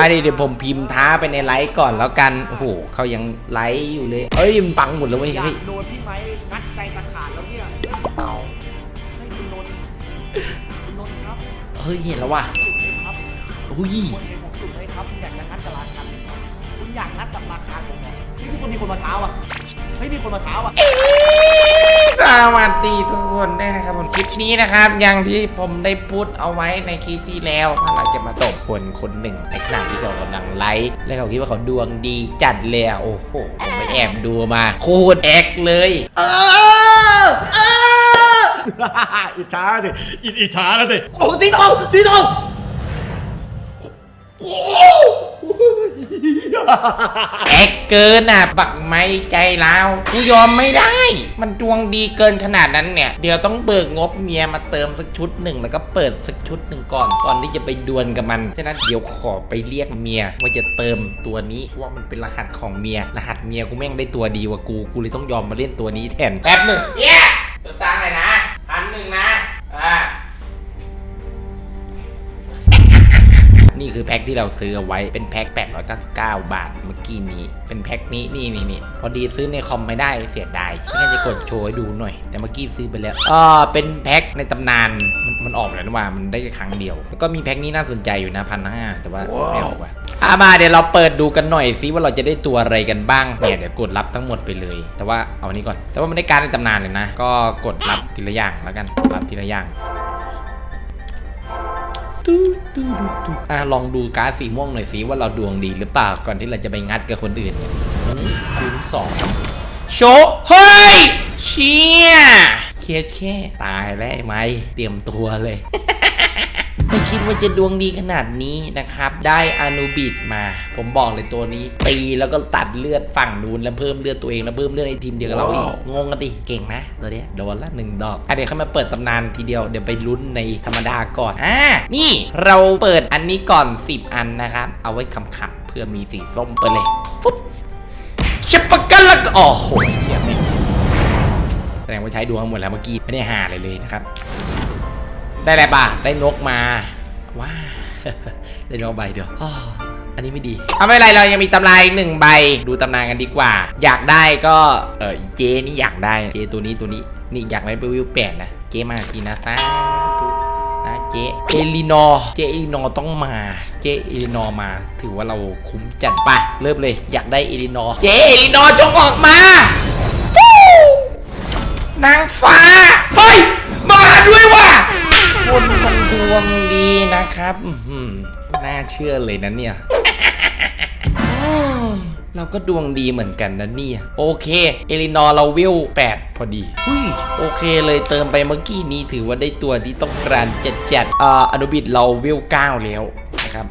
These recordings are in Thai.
อันนี้เดี๋ยวผมพิมพ์ท้าไปในไลฟ์ก่อนแล้วกันโอ้โหเขายังไลฟ์อยู่เลยเอ้ยมันปังหมดแล้วเว้ยอยาเฮ้ย กโดนพี่ไหมงัดใจตะขาดแล้วเนี่ยให้คุณนนท์คุณนนท์ครับเฮ้ยเห็นแล้วว่ะสุดไหมครับอุ้ยคุณเห็นผมสุดไหมครับคุณอยากจะงัดกับราคาไหมครับคุณอยากงัดกับราคาผมเหรอนี่ทุกคนมีคนมาเท้าอะ เฮ้ยมีคนมาเท้าอะสวัสดีทุกคนได้วยนะครับผมคลิปนี้นะครับ อย่างที่ผมได้พูดเอาไว้ในคลิปที่แล้วว่าเราจะมาตบคนคนหนึ่งในขณะที่เขากำลังไลฟ์และเขาคิดว่าเขาดวงดีจัดเลยอะโอ้โหผมไปแอบดูมาโคตรแอกเลย เออเออ อิจฉาสิอิอิจฉาแล้วสิโอ้สีทองสีทองโอ้ แอกเกินอะ บักไม่ใจเราวกูยอมไม่ได้ มันดวงดีเกินขนาดนั้นเนี่ย เดี๋ยวต้องเบิกงบเมียมาเติมสักชุดหนึ่งแล้วก็เปิดสักชุดหนึ่งก่อนก่อนที่จะไปดวลกับมัน ฉะนั้นเดี๋ยวขอไปเรียกเมียว่าจะเติมตัวนี้เพราะว่ามันเป็นรหัสของเมีย รหัสเมียกูแม่งได้ตัวดีกว่ากู กูเลยต้องยอมมาเล่นตัวนี้แทน แป๊บหนึ่งเย้เติมตังค์หน่อยนะ คือแพ็คที่เราซื้อเอาไว้เป็นแพ็ค899 บาทเมื่อกี้นี้ เป็นแพ็คนี้นี่นี่นี่พอดีซื้อในคอมไม่ได้เสียดายไม่งั้นจะกดโชว์ให้ดูหน่อย แต่เมื่อกี้ซื้อไปแล้วอ่าเป็นแพ็คในตำนานมันมันออกแล้วนะว่ามันได้แค่ครั้งเดียว แล้วก็มีแพ็คนี้น่าสนใจอยู่นะพันห้าแต่ว่าไม่ออกว่ะอะมาเดี๋ยวเราเปิดดูกันหน่อยซิว่าเราจะได้ตัวอะไรกันบ้างเนี่ยเดี๋ยวกดรับทั้งหมดไปเลย แต่ว่าเอาอันนี้ก่อน แต่ว่ามันได้การดในตำนานเลยนะ ก็กดรับทีละอย่างแล้วกันรับทีละอย่างอะลองดูการ์ดสีม่วงหน่อยสิว่าเราดวงดีหรือเปล่าก่อนที่เราจะไปงัดกับคนอื่นเนี่ยคูณสองโชเฮ้ยเชี่ยเครียดแค่ตายแล้วไอ้ไม้เตรียมตัวเลย ไม่คิดว่าจะดวงดีขนาดนี้นะครับ ได้อนุบิดมา ผมบอกเลยตัวนี้ตีแล้วก็ตัดเลือดฝั่งนู้นแล้วเพิ่มเลือดตัวเองแล้วเพิ่มเลือดในทีมเดียวกับเราอีกงงกันดิเก่งนะตัวเนี้ยโดนละหนึ่งดอกอะเดี๋ยวเข้ามาเปิดตำนานทีเดียวเดี๋ยวไปลุ้นในธรรมดาก่อนอ่านี่เราเปิดอันนี้ก่อน 10 อันนะครับ เอาไว้ขำๆเพื่อมีสีส้มเปิดเลยฟุ๊บชิปปะกันละก็โอ้โหเชี่ยไม่งแสดงว่าใช้ดวงหมดแล้วเมื่อกี้ไม่ได้หาอะไรเลยนะครับ ได้อะไรป่ะได้นกมาว้าได้นกใบเดียวอันนี้ไม่ดีเอาไม่ไรเรายังมีตำราอีกหนึ่งใบดูตำนานกันดีกว่า อยากได้ก็เออเจนี่อยากได้เจตัวนี้ตัวนี้นี่อยากได้เบลวิวแปดนะเจมาทีนะซาธุนะเจเอลินอร์เจเอลินอร์ต้องมา เจเอลินอร์มา ถือว่าเราคุ้มจัดปะเริ่มเลย อยากได้เอลินอร์เจเอลินอร์จงออกมานางฟ้าเฮ้ยมาด้วยว่ะ คนมันดวงดีนะครับน่าเชื่อเลยนะเนี่ยเราก็ดวงดีเหมือนกันนะเนี่ย โอเค เอลินอร์เราวิว8 พอดีอุ้ยโอเคเลยเติมไปเมื่อกี้นี้ถือว่าได้ตัวที่ต้องการจัดจัดอ่าอนุบิดเราวิว9แล้วนะครับ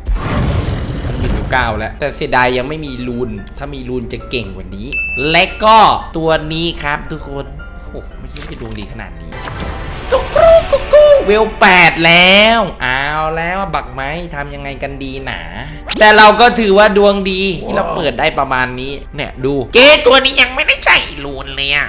อนุบิดวิว9แล้ว แต่เสียดายยังไม่มีรูน ถ้ามีรูนจะเก่งกว่านี้ และก็ตัวนี้ครับทุกคนโอ้โหไม่คิดว่จะดวงดีขนาดนี้ กุ๊กกุ๊กกุ๊กกุ๊กเวลแปดแล้ว เอาแล้วบักไม้ทำยังไงกันดีหนา แต่เราก็ถือว่าดวงดีที่เราเปิดได้ประมาณนี้ เนี่ยดู เกตัวนี้ยังไม่ได้ใส่ลูนเลยอะ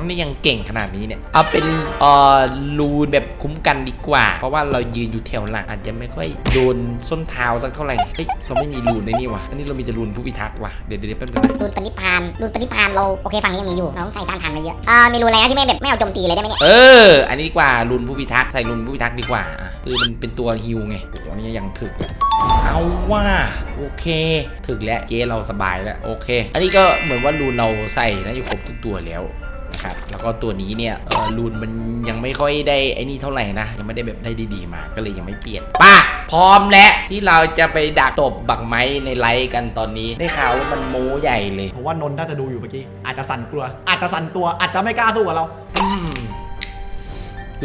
นี่ยังเก่งขนาดนี้เนี่ย เอาเป็นเอ่อลูนแบบคุ้มกันดีกว่า เพราะว่าเรายืนอยู่แถวหลังอาจจะไม่ค่อยโดนส้นเท้าสักเท่าไหร่เฮ้ยเราไม่มีลูนในนี่ว่ะอันนี้เรามีแต่ลูนผู้พิทักษ์ว่ะเดี๋ยวเดี๋ยวเดี๋ยวแป๊บนึงนะรูนปณิพานรูนปณิพานเราโอเคฝั่งนี้ยังมีอยู่เราต้องใส่ต้านทานไว้เยอะอ่ามีรูนอะไรนะที่ไม่แบบไม่เอาโจมตีเลยได้ไหมเนี่ยเออ อันนี้ดีกว่ารุนผู้พิทักษ์ใส่รุนผู้พิทักษ์ดีกว่าอะคือมันเป็นตัวฮิวไงโอ้โหอันนี่ยังถึกเลย เอาว่าโอเค ถึกแล้วเจ๊เราสบายแล้ว โอเค อันนี้ก็เหมือนว่ารูนเราใส่นะอยู่ครบทุกตัวแล้วนะครับ แล้วก็ตัวนี้เนี่ยเออรูนมันยังไม่ค่อยได้ไอ้นี่เท่าไหร่นะ ยังไม่ได้แบบได้ดีๆมา ก็เลยยังไม่เปลี่ยนไป่ะพร้อมแล้วที่เราจะไปดักตบบักไม้ในไลฟ์กันตอนนี้ได้ข่าวว่ามันโม้ใหญ่เลยผมว่านนท์น่าจะดูอยู่เมื่อกี้ อาจจะสั่นกลัว อาจจะสั่นตัว อาจจะไม่กล้าสู้กับเราอืม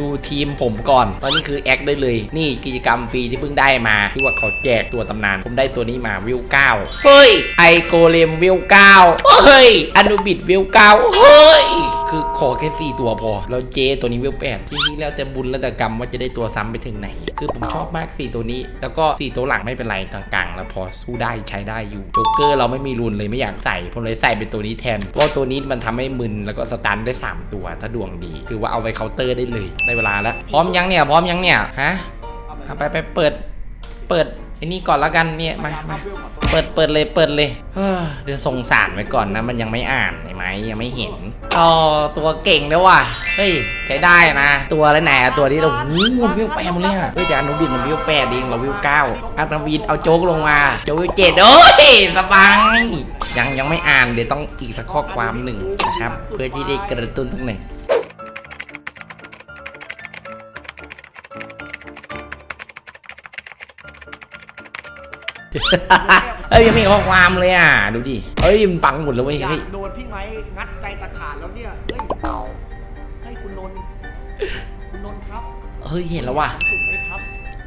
ดูทีมผมก่อน ตอนนี้คือแอคได้เลย นี่กิจกรรมฟรีที่เพิ่งได้มา ที่ว่าเขาแจกตัวตำนาน ผมได้ตัวนี้มาวิว9เฮ้ย ไอโกเลมวิว9เฮ้ย อนุบิดวิว9เฮ้ย คือขอแค่สี่ตัวพอ แล้วเจตัวนี้วิว8ที่นี่แล้วแต่บุญแล้วแต่กรรมว่าจะได้ตัวซ้ำไปถึงไหน คือผมชอบมากสี่ตัวนี้ แล้วก็สี่ตัวหลังไม่เป็นไรกลางๆ แล้วพอสู้ได้ใช้ได้อยู่โจ๊กเกอร์เราไม่มีรุนเลยไม่อยากใส่ผมเลยใส่เป็นตัวนี้แทนเพราะตัวนี้มันทำให้มึนแล้วก็สตันได้ 3 ตัวถ้าดวงดี คือว่าเอาไปเคาน์เตอร์ได้เลยได้เวลาแล้วพร้อมยังเนี่ยพร้อมยังเนี่ยฮะไปไปเปิดเปิด ไอ้นี่ก่อนแล้วกันเนี่ยมามาเปิดเปิดเลยเปิดเลยเฮ้อเดี๋ยวส่งสารไว้ก่อนนะ มันยังไม่อ่านเห็นไหมยังไม่เห็นอ๋อตัวเก่งแล้วว่ะเฮ้ยใช้ได้นะ ตัวแล้วไหนอะตัวที่เราหูมันวิวแปดมเลยอะเฮ้ยแต่อนุบินมันวิวแปดเองเราวิวเก้าอาตาวีนเอาโจ๊กลงมา โจ๊กวิวเจ็ดโอ้ยสบายยังยังไม่อ่านเดี๋ยวต้องอีกสักข้อความหนึ่งนะครับ เพื่อที่ได้กระตุ้นสักหนึ่ง เอ้ยยังไม่มีข้อความเลยอะ ดูดิเอ้ยมันปังหมดเลยเว้ยอยาเฮ้ยกโดนพี่ไหมงัดใจตะขาดแล้วเนี่ยเฮ้ยเฮ้ยคุณนนท์คุณนนท์ครับเฮ้ยเห็นแล้วว่ะสุดไหมครับ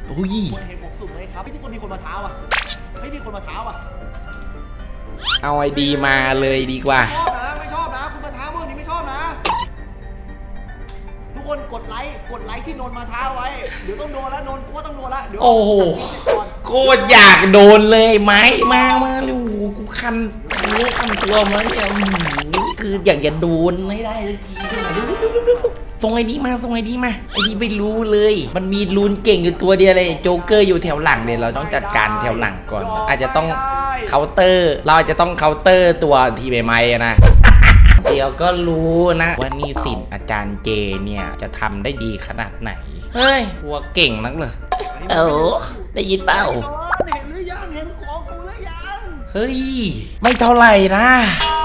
อุ้ยคุณเห็นผมสุดไหมครับเฮ้ยทุกคนมีคนมาเท้าอะเฮ้ยมีคนมาเท้าอะเอาไอดีมาเลยดีกว่า ชอบนะไม่ชอบนะคุณมาเท้าพวกนี้ไม่ชอบนะ ทุกคนกดไลค์กดไลค์ที่นนท์มาเท้าไว้เดี๋ยวต้องโดนแล้วนนท์กูว่าต้องโดนแล้วเดี๋ยวโอ้โหจัดคลิปไปก่อนโคตรอยากโดนเลยไหมมามาเลยโอ้โหกูคันคันเลือดคันตัวมาเนี่ยอื้อหือคืออยากจะโดนไม่ได้สักทีเร็วเร็วเร็วเร็วเร็วส่งไอดีมาส่งไอดีมาไอดีไม่รู้เลย มันมีรูนเก่งอยู่ตัวเดียวเลยโจ๊กเกอร์อยู่แถวหลังเนี่ยเราต้องจัดการแถวหลังก่อน อาจจะต้องเคาน์เตอร์ เราอาจจะต้องเคาน์เตอร์ตัวทีใหม่ๆนะ เดี๋ยวก็รู้นะว่านี่สินอาจารย์เจเนี่ยจะทำได้ดีขนาดไหน เฮ้ยหัวเก่งนักเลย เออ ได้ยินเปล่านนท์เห็นหรือยังเห็นของกูหรือยังเฮ้ย ไม่เท่าไหร่นะ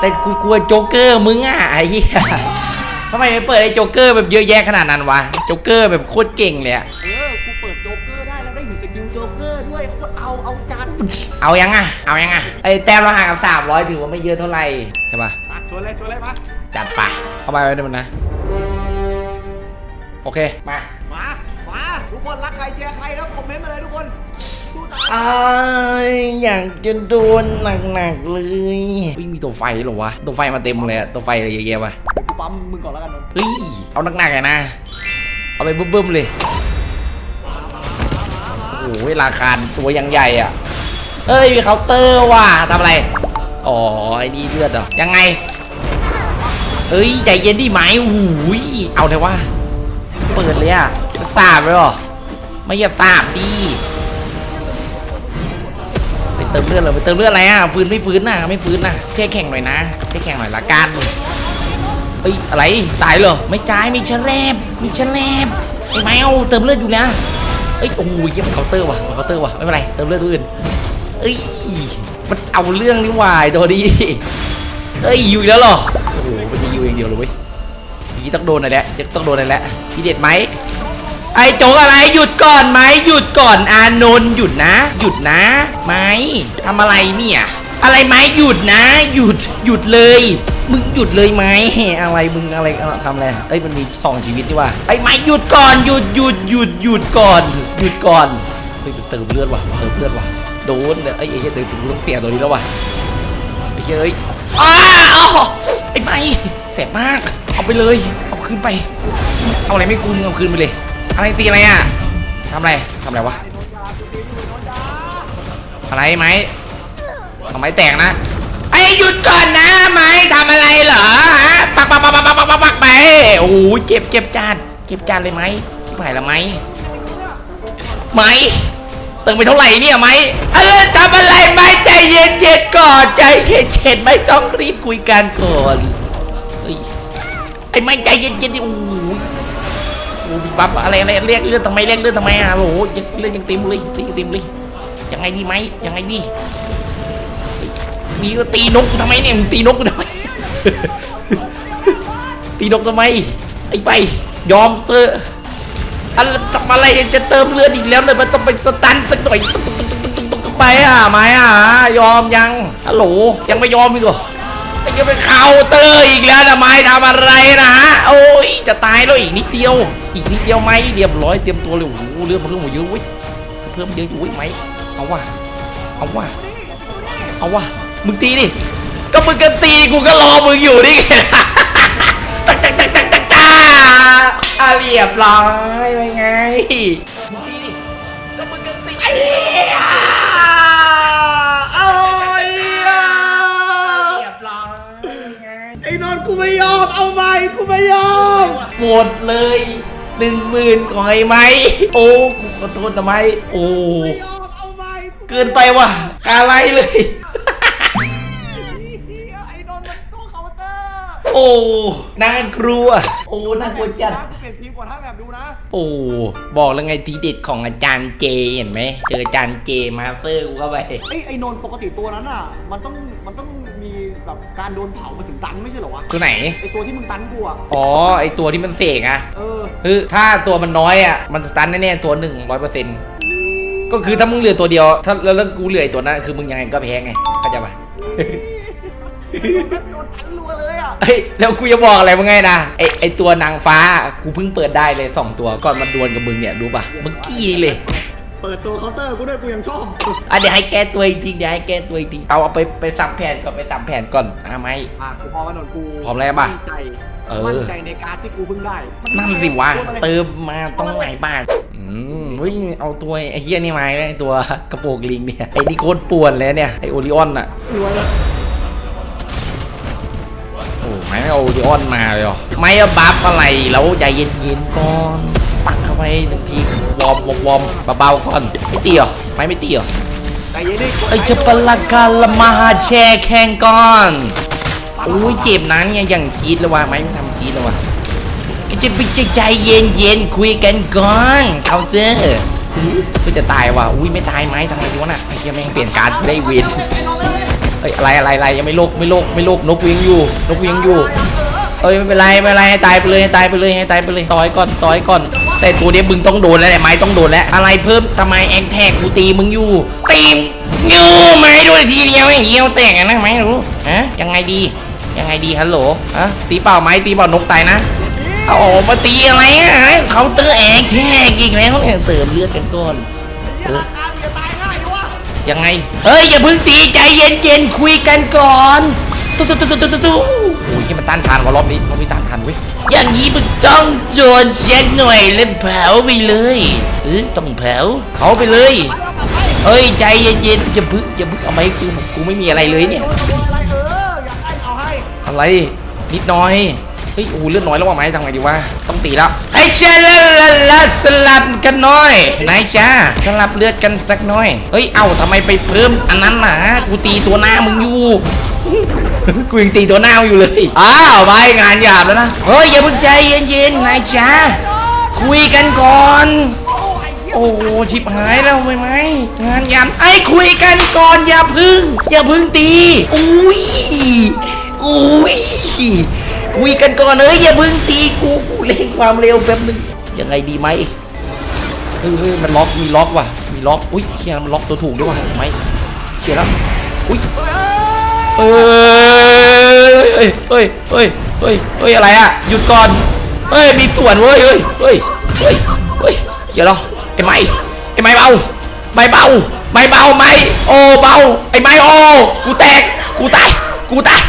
แต่กูกลัวโจ๊กเกอร์มึงอะไอ้เหี้ยทำไมไม่เปิดไอ้โจ๊กเกอร์แบบเยอะแยะขนาดนั้นวะ โจ๊กเกอร์แบบโคตรเก่งเลยอะเออกูเปิดโจ๊กเกอร์ได้แล้วได้เห็นสกิลโจ๊กเกอร์ด้วยโคตรเอาเอาจัดเอายังอะ เอายังอะไอ้แต้มเราห่างกันสามร้อยถือว่าไม่เยอะเท่าไหร่ใช่ปะมาชวนเลยชวนเลยมาจัดไปเอาไปไว้ด้วยมันนะ โอเค มามามา เชียร์ใครแล้วคอมเมนต์มาเลยทุกคนสู้ตายอายอยากจะโดนหนักๆเลยวิ่งมีตัวไฟเหรอวะตัวไฟมาเต็มเลยอะตัวไฟอะไรเยอะแยะวะเดี๋ยวกูปั๊มมึงก่อนแล้วกันนนท์เฮ้ยเอาหนักๆเลยนะ เอาไปบึ้มๆเลยโอ้โหราคาตัวยังใหญ่อะเอ้ยมีเคาน์เตอร์ว่ะทำอะไรอ๋อไอ้นี่เลือดเหรอยังไงเอ้ยใจเย็นดิไหมโอ้ยเอาเถอะว่า เปิดเลยอะจะสาบเลยเหรอ ไม่อย่าสาบดิไปเติมเลือดเลยไปเติมเลือดอะไรอะฟื้นไม่ฟื้นน่ะไม่ฟื้นน่ะแช่แข่งหน่อยนะแช่แข่งหน่อยละกันเอ้ยอะไรตายเหรอไม่จ่ายไม่ชะแลบไม่ชะแลบไอ้แมวเติมเลือดอยู่นะเอ้ยโอ้ยเหี้ยมันเคาน์เตอร์ว่ะมันเคาน์เตอร์ว่ะไม่เป็นไรเติมเลือดตัวอื่นเอ้ยมันเอาเรื่องนี่วาไอ้ตัวดีเอ้ยอยู่แล้วหรอโอ้โหมันจะอยู่อย่างเดียวเลยเว้ยพี่ต้องโดนอะไรแล้วจะต้องโดนอะไรแล้วพี่เด็ดไหม ไอโจกอะไรหยุดก่อนไหมหยุดก่อนอานนท์หยุดนะ หยุดนะไหมทำอะไรเนี่ยอะไรไหมหยุดนะ หยุดหยุดเลยมึงหยุดเลยไหมอะไรมึงอะไรเอาทำอะไรเอ้ยมันมีสองชีวิตนี่ว่ะไอ้ไม้หยุดก่อนหยุดหยุดหยุดหยุดก่อนหยุดก่อนเฮ้ยเติมเลือดว่ะเติมเลือดว่ะโดนเไอ้ไอ้เหี้ยเติมถึงต้องเปลี่ยนตัวนี้แล้วว่ะไอ้เหี้ยเอ้ยอ้าอ้าวไอ้ไม้แสบมากเอาไปเลยเอาคืนไป เอาอะไรไม่กูมึงเอาคืนไปเลย อะไรตีอะไรอะทำอะไรทำอะไรวะอะไรไหมทำไมแตกนะไอ้หยุดก่อนนะไหมทำอะไรเหรอฮะปักปักปักปักปักปักปักไปโอ้ยเจ็บเจ็บจานเจ็บจานเลยไหมที่ผ่านล้วไหมไหมตึงไปเท่าไหร่เนี่ยไหมอะไรทำอะไรไหมใจเย็นเย็นก่อนใจเย็นเย็นไม่ต้องรีบคุยกันก่อนไอ้ไม่ใจเย็นเย็นดิโอ้ โหโอ้โหบับอะไรอะไรเรียกเลือดทำไมเรียกเลือดทำไมอะโอ้โหยังเลือดยังเต็มเลยเลือดยังเต็มเลยยังไงดีไหมยังไงดีมีก็ตีนกทำไมเนี่ยมึงตีนกทำไมตีนกทำไมไอ้ไปยอมเซอร์อะไรทำอะไรจะเติมเลือดอีกแล้วเลยมันต้องไปสตันสักหน่อยตุ๊กตุ๊กตุ๊กตุ๊กตุ๊กไปอะไหมอะยอมยังฮัลโหลยังไม่ยอมอีกเหรอ จะไปเคาน์เตอร์อีกแล้วนะไม้ทำอะไรนะฮะโอ้ยจะตายแล้วอีกนิดเดียว อีกนิดเดียวไหมเรียบร้อยเตรียมตัวเลยโอ้โหเลือดเพิ่มมาเยอะเว้ยเพิ่มเยอะอยู่เว้ยไหมเอาว่ะเอาว่ะเอาว่ะมึงตีดิก็มึงก็ตีกูก็รอมึงอยู่นี่ไงล่ะตักตักตักตักตักตาอะเรียบร้อยไปไงมึงตีดิก็มึงก็ตี ไม่ยอมหมดเลยหนึ่งหมื่นของไอ้ไหมโอ้กูขอโทษนะไหมโอ้ไม่ยอมเอาใหม่กูเกินไปว่ะกาไรเลย โอ้น่ากลัว โอ้น่ากลัวจัดนะกูเปลี่ยนทีมก่อนถ้าแบบดูนะ โอ้ บอกแล้วไงทีเด็ดของอาจารย์เจเห็นไหม เจออาจารย์เจมาเฟอร์กูเข้าไป ไอ้ไอ้นนท์ปกติตัวนั้นอะ มันต้องมันต้องมีแบบการโดนเผามาถึงตันไม่ใช่เหรอวะ ตัวไหน ไอ้ตัวที่มึงตันกูอะ อ๋อ ไอตัวที่มันเสกอะเออ คือถ้าตัวมันน้อยอะมันสตันแน่ๆตัวหนึ่งร้อยเปอร์เซ็นต์ก็คือถ้ามึงเหลือตัวเดียว ถ้าแล้วแล้วกูเหลือไอตัวนั้น คือมึงยังไงก็แพ้ไง เข้าใจปะ โดนตัน รัวเลยอะเฮ้ยแล้วกูจะบอกอะไรมึงไงนะไอไอตัวนางฟ้ากูเพิ่งเปิดได้เลยสองตัวก่อนมาดวลกับมึงเนี่ยรู้ปะเมื่อกี้นี่เลย เปิดตัวเคาน์เตอร์กูด้วยกูยังชอบอะเดี๋ยวให้แก้ตัวอีกทีเดี๋ยวให้แก้ตัวอีกทีเอาเอาไปไปสับแผนก่อนไปสับแผนก่อนอะไหม อะกูพอมานนท์กูพร้อมแล้วปะมั่นใจเออ มั่นใจในการดที่กูเพิ่งได้นั่นสิวะตัวอะไรเติมมาต้องหลายบาทอืมเฮ้ยเอาตัวไอ้เฮียนี่มาได้ตัวกระโปรงลิงเนี่ยไอ้นี่โคตรป่วนเลยเนี่ยไอ้โอริออนอะรวยเลย โอ้ไม่เอาโอริออนมาเลยเหรอไม่เอาบัฟอะไรแล้วใจเย็นๆก่อนปักเข้าไปหนึ่งทีวอร์มวอร์มวอร์มเบาๆก่อนไม่ตีเหรอไม่ไม่ตีเหรอใจเย็นดิไอ้เจะปลากาละมาแชร์แข่งก่อนโอ้ยเจ็บนั้นไงอย่างจี๊ดเลยวะไม่ทำจี๊ดเลยวะไอ้เจะไปใจเย็นเย็นๆคุยกันก่อนเขาเจอกูจะตายว่ะอุ้ยไม่ตายไหมทำไงดีวะน่ะไอ้เหี้ยแม่งเปลี่ยนการดได้เวน เอ้ยอะไรอะไรอะไรยังไม่โลกไม่โลกไม่โลกนกกูยังอยู่นกกูยังอยู่เอ้ยไม่เป็นไรไม่เป็นไรให้ตายไปเลยให้ตายไปเลยให้ตายไปเลยต่อยก่อนต่อยก่อน แต่ตัวเนี้ยมึงต้องโดนแล้วแหละไม้ต้องโดนแล้วอะไรเพิ่มทำไมแองแทกกูตีมึงอยู่ตีมอยู่ไม้ด้วยทีเดียวไอ้เหี้ยวแตกนะไม่รู้ฮะยังไงดียังไงดีฮัลโหลฮะตีเปล่าไหมตีเปล่านกตายนะเอาออกมาตีอะไรอะเขาเตอร์แองแช่อีกแล้วเนี่ยเติมเลือดกันก่อน ยังไง เฮ้ย อย่าพิ่งตีใจเย็นๆคุยกันก่อนตุ๊ตุ๊ตุ๊ตุ๊ตุ๊ตุ๊โอ้ยที่มันต้านทานว่ารอบนี้รอบนี้ต้านทานเว้ยอย่างนี้มึงต้องโจนเช็คหน่อยแล้วเผาไปเลยเออต้องเผาเผาไปเลยเฮ้ยใจเย็นๆอย่าพึ่งอย่าพึ่งเอาไหมกูกูไม่มีอะไรเลยเนี่ยอะไรเอออยากได้เอาให้อะไรนิดน้อย เฮ้ยโอ้เลือดน้อยแล้วว่าไหมทำไงดีวะต้องตีแล้วให้เชลลาลาลาสลับกันหน่อยนายจ้าสลับเลือดกันสักหน่อยเฮ้ยเอ้าทำไมไปเพิ่มอันนั้นนะกูตีตัวหน้ามึงอยู่กูยังตีตัวหน้าอยู่เลยอ้าวไปงานหยาบแล้วนะเฮ้ยอย่าเพิ่งใจเย็นๆนายจ้าคุยกันก่อนโอ้ยเหี้ยโอ้ชิบหายแล้วไหมไหมงานยามไอ้คุยกันก่อนอย่าพึ่ง อย่าพึ่งตี อุ้ยอุ้ย คุยกันก่อนเอ้ยอย่าพึ่งตีกูกูเล่นความเร็วแป๊บนึงยังไงดีไหมเฮ้ยเฮ้ยมันล็อกมีล็อกว่ะมีล็อกอุ้ยเชียมันล็อกตัวถูกด้วยว่ะไหมเชียแล้วอุ้ยเอ้ยเฮ้ยเฮ้ยเฮ้ยเฮ้ยเฮ้ยอะไรอะหยุดก่อนเฮ้ยมีส่วนเว้ยเฮ้ยเฮ้ยเฮ้ยเฮ้ยเชียแล้วไอ้ไม้ไอ้ไม้เบาไม้เบาไม้เบาไม้โอ้เบาไอ้ไม้โอ้กูแตกกูตายกูตาย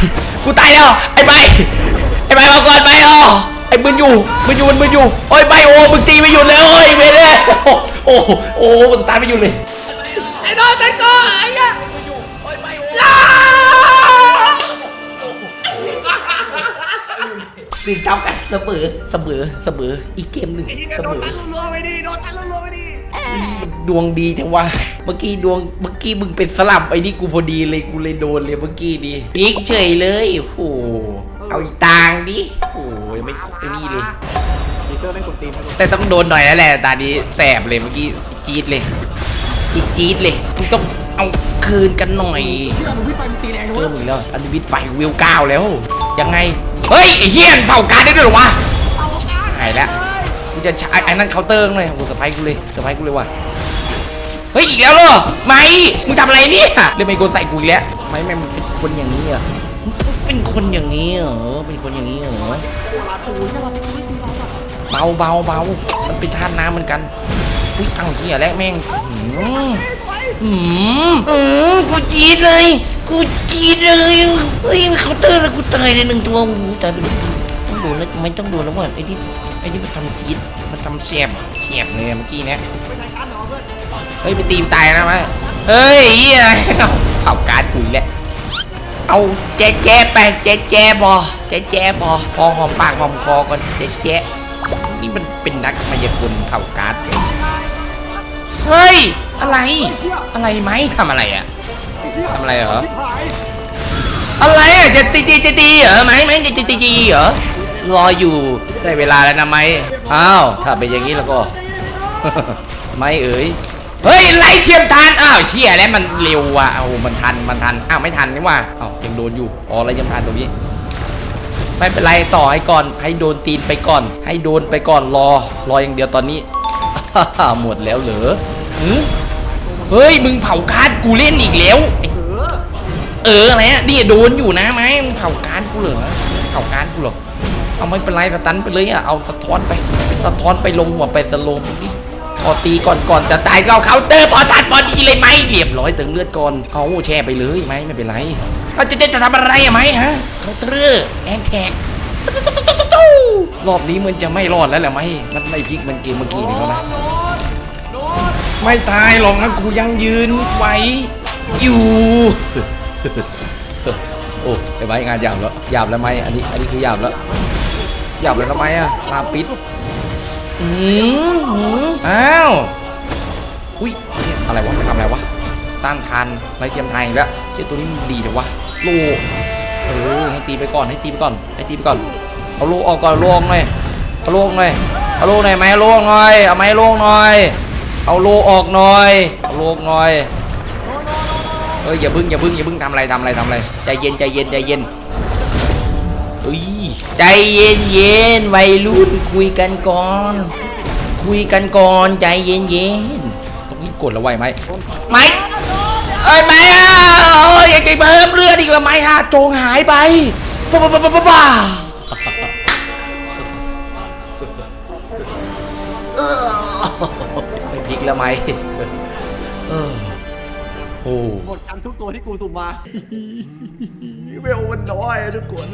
กูตายแล้วไอ้ไม้ ไอ้ไม้มาก่อนไม้อ๋อไอ้มึนอยู่มึนอยู่มันมึนอยู่โอ้ยไม้โอ้มึงตีไม่หยุดเลยโอ้ยเว้ยเลยโอ้โอ้โอ้มันตายไม่หยุดเลยไอ้นนท์ไอ้ก็ไอ้เหี้ยตื่นเจ้ากันเสมอเสมอเสมออีกเกมหนึ่งไอ้เหี้ยเสโดมนอตันรัวๆไปดิโดนตันรัวๆไปดิดวงดีแต่ว่าเมื่อกี้ดวงเมื่อกี้มึงเป็นสลับไอ้นี่กูพอดีเลยกูเลยโดนเลยเมื่อกี้นี่พลิกเฉยเลยโอ้โห เอาอีกตางดิโอ้โหยังไม่ไอ้นี่เลย ดีเซอร์ไม่กดตีนนะแต่ต้องโดนหน่อยแล้วแหละตานี้แสบเลยเมื่อกี้จี๊ดเลย จี๊ดจี๊ดเลยมึงต้องเอาคืนกันหน่อยเรื่องมันพี่ไฟมันตีแรงนะเพิ่เว้ยมอีกแล้วอันนี้วิทย์ไฟวิวเก้าแล้ว ยังไง เฮ้ยไอ้เฮียนเผาการดได้ด้วยเหรอวะหายแล้วกูจะใช้ไอ้นั่นเคาน์เตอร์เลยโอ้เซอร์ไพรส์กูเลยเซอร์ไพรส์กูเลยว่ะเฮ้ยอีกแล้วเหรอไม่มึงทำอะไรเนี่ยเลยไม่โกนใส่กูอีกแล้วไม่แม่งมันเป็นคนอย่างนี้เหรอ เป็นคนอย่างนี้เหรอ เป็นคนอย่างนี้เหรอเบาเบาเบามันเป็นท่าน้ำเหมือนกันอุ้ยเอ้าเฮียแล้วแม่งหืมอืมอืมกูจี๊ดเลย กูจี๊ดเลยเฮ้ยเคาน์เตอร์แล้วกูตายเลยหนึ่งตัวโอ้โหตายเลยต้องโดนแล้วไม่ต้องโดนแล้วว่ะไอ้นี่ไอ้นี่มันทำจี๊ดมันทำแสบแสบเลยเมื่อกี้เนี้ยเฮ้ยไปตีมตายนะมะเฮ้ยเฮียเผาการดปุ๋ยแหละ เอาแจ๊ะแจ๊ะไปแจ๊ะแจ๊ะบอแจ๊ะแจ๊ะบอพอหอมปากหอมคอก่อนแจ๊ะแจ๊ะนี่มันเป็นนักมายากลเผาการดเฮ้ย อะไร อะไรไหมทำอะไรอะทำอะไรเหรอ อะไรอะจะตีตีจะตีเหรอไหมไหมจะตีตีตีเหรอ รออยู่ได้เวลาแล้วนะไหมอ้าว ถ้าเป็นอย่างนี้แล้วก็ ไม่เอ๋ย เฮ้ยไล่เทียมทันอ้าวเชี่ยแล้วมันเร็วว่ะโอ้มันทันมันทันอ้าวไม่ทันนี่ว่าอ้าวยังโดนอยู่อ๋อแล้วยังทันตรงนี้ ไม่เป็นไรต่อให้ก่อน ให้โดนตีนไปก่อน ให้โดนไปก่อนรอ รออย่างเดียวตอนนี้หมดแล้วเหรอเฮ้ยมึงเผาการ์ดกูเล่นอีกแล้วเอออะไรอะนี่โดนอยู่นะไหมมึงเผาการ์ดกูเหรอเผาการ์ดกูเหรอเอาไม่เป็นไรสตันไปเลยอะเอาสะท้อนไปสะท้อนไปลงหัวไปสโลมนี่ พอตีก่อนก่อนจะตายเราเคาน์เตอร์พอทัดพอดีเลยไหมเรียบร้อยเติมเลือดก่อนเอาแช่ไปเลยไหมไม่เป็นไรเอาจะจะจะทำอะไรอะไหมฮะเคาน์เตอร์แอนแท็กรอบนี้มันจะไม่รอดแล้วแหละไหมมันไม่พลิกมันเกมเมื่อกี้นี่แล้วนะไม่ตายหรอกนะกูยังยืนไหวอยู่โอ้ไอ้ไม้งานหยาบแล้วหยาบแล้วไหมอันนี้อันนี้คือหยาบแล้วหยาบแล้วทำไมอะลาปิด อืมหืมอ้าว อุ้ยเนี่ยอะไรวะมันทำอะไรวะ ต้านทานไรเตรียมทานอีกแล้วเชี่ยตัวนี้มันดีจังวะโลเออให้ตีไปก่อนให้ตีไปก่อนให้ตีไปก่อน เอาโลออกก่อนโลออกหน่อย เอาโลออกหน่อยเอาโลหน่อยไหมโลออกหน่อยเอาไหมโลออกหน่อยเอาโลออกหน่อยเอาโลออกหน่อยเอ้ยอย่าพึ่งอย่าพึ่งอย่าพึ่งทำอะไรทำอะไรทำอะไรใจเย็นใจเย็นใจเย็น อ้ยใจเย็นเย็นวัยรุ่นคุยกันก่อน คุยกันก่อนใจเย็นเย็นต้องรีบกดแล้วไวไหมไหมเอ้ยไหมอะเอ้ยอยากจะเพิ่มเลือดอีกแล้วไหมฮะจงหายไปป้าป้าป้าป้าป้าไม่พลิกแล้วไหมโอ้ ทุกตัวที่กูสุ่มมาเวลมันน้อยทุกคน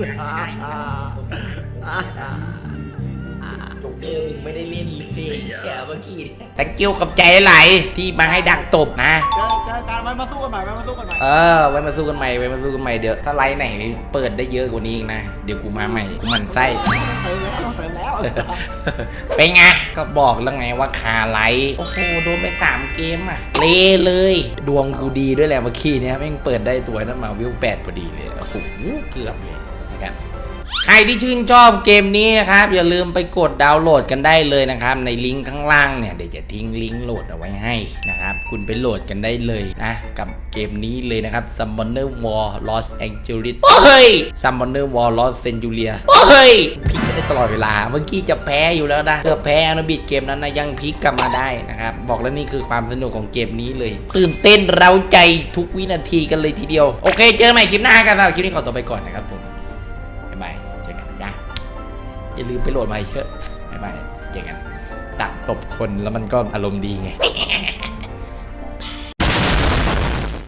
จบเกมไม่ได้เล่นเลย แค่เมื่อกี้ตะกิ้วกับใจไหลที่มาให้ดักตบนะ เจอเจอการไว้มาสู้กันใหม่ไว้มาสู้กันใหม่เออ ไว้มาสู้กันใหม่ ไว้มาสู้กันใหม่ เดี๋ยวถ้าไลน์ไหนเปิดได้เยอะกว่านี้อีกนะ เดี๋ยวกูมาใหม่ กูหมันไส้ เติมแล้วเติมแล้วเป็นไง ก็บอกแล้วไงว่าคาไลท์โอ้โห โดนไปสามเกมอะ เละเลย ดวงกูดีด้วยแหละเมื่อกี้เนี้ยแม่งเปิดได้ตัวนั้นมาวิวแปดพอดีเลย โอ้โห เกือบเลยนะครับ ใครที่ชื่นชอบเกมนี้นะครับ อย่าลืมไปกดดาวน์โหลดกันได้เลยนะครับ ในลิงก์ข้างล่างเนี่ยเดี๋ยวจะทิ้งลิงก์โหลดเอาไว้ให้นะครับ คุณไปโหลดกันได้เลยนะ กับเกมนี้เลยนะครับ Summoner War Los Angeles เฮ้ย Summoner War Los Angeles เฮ้ยพลิกได้ตลอดเวลา เมื่อกี้จะแพ้อยู่แล้วนะเกือบแพ้อนุบิดเกมนั้นนะยังพลิกกลับมาได้นะครับ บอกแล้วนี่คือความสนุกของเกมนี้เลยตื่นเต้นเร้าใจทุกวินาทีกันเลยทีเดียว โอเค เจอกันใหม่คลิปหน้ากันสำหรับคลิปนี้ขอตัวไปก่อนนะครับผม อย่าลืมไปโหลดมาเยอะบ๊ายบายเจอกันดักตบคนแล้วมันก็อารมณ์ดีไง